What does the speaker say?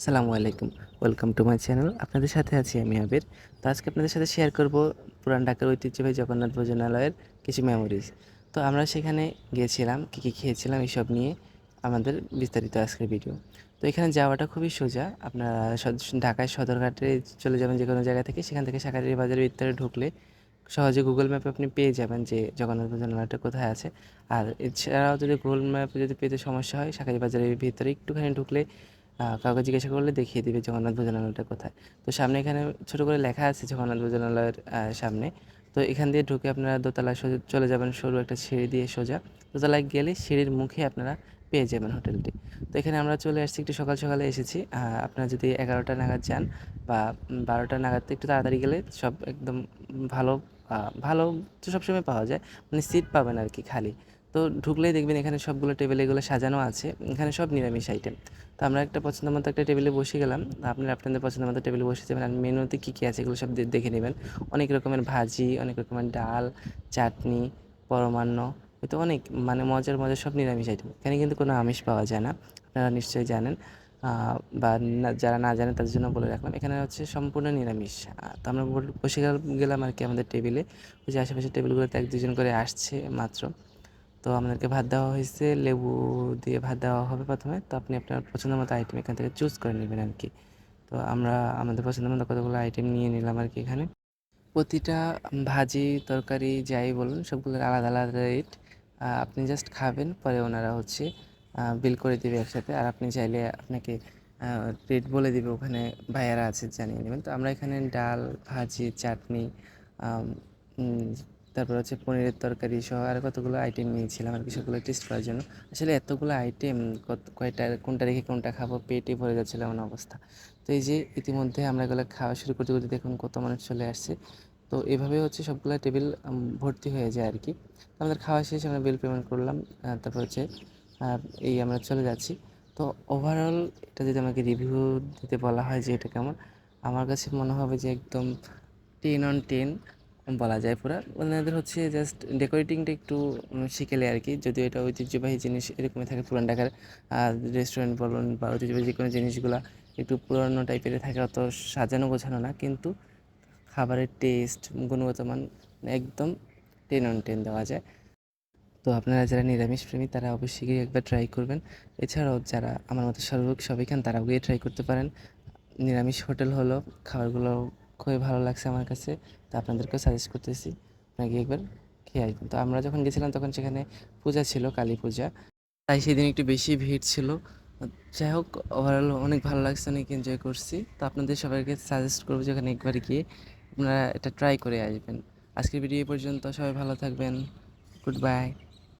আসসালামু আলাইকুম। Welcome to my channel আপনাদের সাথে আছি আমি আবির। তো আজকে আপনাদের সাথে শেয়ার করব পুরান ঢাকার ঐতিহ্যবাহী জগন্নাথ ভোজনালয়ের কিছু মেমোরিজ তো আমরা সেখানে গিয়েছিলাম, কী কী খেয়েছিলাম এইসব নিয়ে আমাদের বিস্তারিত আজকের ভিডিও তো এখানে যাওয়াটা খুবই সোজা। আপনারা ঢাকায় সদরঘাটে চলে যাবেন যে কোনো জায়গা থেকে, সেখান থেকে শাকারি বাজারের ভিতরে ঢুকলে সহজে গুগল ম্যাপে আপনি পেয়ে যাবেন যে জগন্নাথ ভোজনালয়টা কোথায় আছে। আর এছাড়াও যদি গুগল ম্যাপে যদি পেতে সমস্যা হয় শাকারি বাজারের ভিতরে একটুখানি ঢুকলে কাউকে জিজ্ঞাসা করলে দেখিয়ে দিবে জগন্নাথ ভোজনালয়টা কোথায়। তো সামনে এখানে ছোটো করে লেখা আছে জগন্নাথ ভোজনালয়ের সামনে। তো এখান দিয়ে ঢুকে আপনারা দোতলায় সোজা চলে যাবেন, সরু একটা সিঁড়ি দিয়ে সোজা। দোতলায় গেলে সিঁড়ির মুখে আপনারা পেয়ে যাবেন হোটেলটি। তো এখানে আমরা চলে আসছি, একটু সকাল সকালে এসেছি। আপনারা যদি এগারোটা নাগাদ যান বা বারোটা নাগাদ একটু তাড়াতাড়ি গেলে সব একদম ভালো ভালো তো সবসময় পাওয়া যায়। মানে সিট পাবেন আর কি খালি। তো ঢুকলেই দেখবেন এখানে সবগুলো টেবিল এগুলো সাজানো আছে, এখানে সব নিরামিষ আইটেম তো আমরা একটা পছন্দ মতো একটা টেবিলে বসে গেলাম, আপনারা আপনাদের পছন্দ মতো টেবিলে বসে যাবেন। আর মেনুতে কী কী আছে এগুলো সব দেখে নেবেন। অনেক রকমের ভাজি, অনেক রকমের ডাল, চাটনি, পরমান্ন হয়তো অনেক মানে মজার মজার সব নিরামিষ আইটেম এখানে কিন্তু কোনো আমিষ পাওয়া যায় না, আপনারা নিশ্চয়ই জানেন। বা যারা না জানেন তাদের জন্য বলে রাখলাম। এখানে হচ্ছে সম্পূর্ণ নিরামিষ। তো আমরা বসে গেলাম আর কি আমাদের টেবিলে ওই যে আশেপাশের টেবিলগুলোতে এক দুজন করে আসছে মাত্র। তো আমাদেরকে ভাত দেওয়া হয়েছে, লেবু দিয়ে ভাত দেওয়া হবে প্রথমে। তো আপনি আপনার পছন্দ মতো আইটেম এখান থেকে চুজ করে নেবেন আর কি তো আমরা, আমাদের পছন্দ মতো কতগুলো আইটেম নিয়ে নিলাম আর কি এখানে। প্রতিটা ভাজি, তরকারি, যাই বলুন, সবগুলোর আলাদা আলাদা রেট আপনি জাস্ট খাবেন, পরে ওনারা হচ্ছে বিল করে দিবে একসাথে। আর আপনি চাইলে আপনাকে রেট বলে দিবে ওখানে, ভাইয়ারা আছে, জানিয়ে নেবেন। তো আমরা এখানে ডাল, ভাজি, চাটনি তারপর হচ্ছে পনিরের তরকারি সহ আর কতগুলো আইটেম নিয়েছিলাম আর কি, সেগুলো টেস্ট করার জন্য। আসলে এতগুলো আইটেম কত, কয়টা, কোনটা রেখে কোনটা খাব, পেটে ভরে যাচ্ছিল এমন অবস্থা। তো এই যে ইতিমধ্যে আমরা এগুলো খাওয়া শুরু করতে করতে দেখুন কত মানুষ চলে আসছে। তো এভাবে হচ্ছে সবগুলো টেবিল ভর্তি হয়ে যায় আর কি। আমাদের খাওয়া শেষে, আমরা বিল পেমেন্ট করলাম তারপর হচ্ছে এই আমরা চলে যাচ্ছি। তো ওভারঅল এটা যদি আমাকে রিভিউ দিতে বলা হয় যে এটা কেমন, আমার কাছে মনে হবে যে একদম টেন অন টেন বলা যায় পুরো। ওনাদের হচ্ছে জাস্ট ডেকোরেটিংটা একটু শিখেলে আর কি যদিও এটা ঐতিহ্যবাহী জিনিস এরকমই থাকে পুরান ঢাকার রেস্টুরেন্ট বলুন বা ঐতিহ্যবাহী যে কোনো জিনিসগুলো একটু পুরনো টাইপের থাকে, অত সাজানো গোছানো না। কিন্তু খাবারের টেস্ট গুণগত মান একদম টেন অন টেন দেওয়া যায়। তো আপনারা যারা নিরামিষ প্রেমী, তারা অবশ্যই একবার ট্রাই করবেন। এছাড়াও যারা আমার মতো সর্বক সবাই খান, তারাও গিয়ে ট্রাই করতে পারেন। নিরামিষ হোটেল হলো, খাবারগুলো খুবই ভালো লাগছে আমার কাছে। তো আপনাদেরকেও সাজেস্ট করতেছি আপনারা গিয়ে একবার খেয়ে আসবেন। তো আমরা যখন গেছিলাম তখন সেখানে পূজা ছিল, কালী পূজা। তাই সেদিন একটু বেশি ভিড় ছিল। যাই হোক ওভারঅল অনেক ভালো লাগছে, অনেক এনজয় করছি। তো আপনাদের সবাইকে সাজেস্ট করব যে ওখানে একবার গিয়ে আপনারা এটা ট্রাই করে আসবেন। আজকের ভিডিও পর্যন্ত, সবাই ভালো থাকবেন। Good bye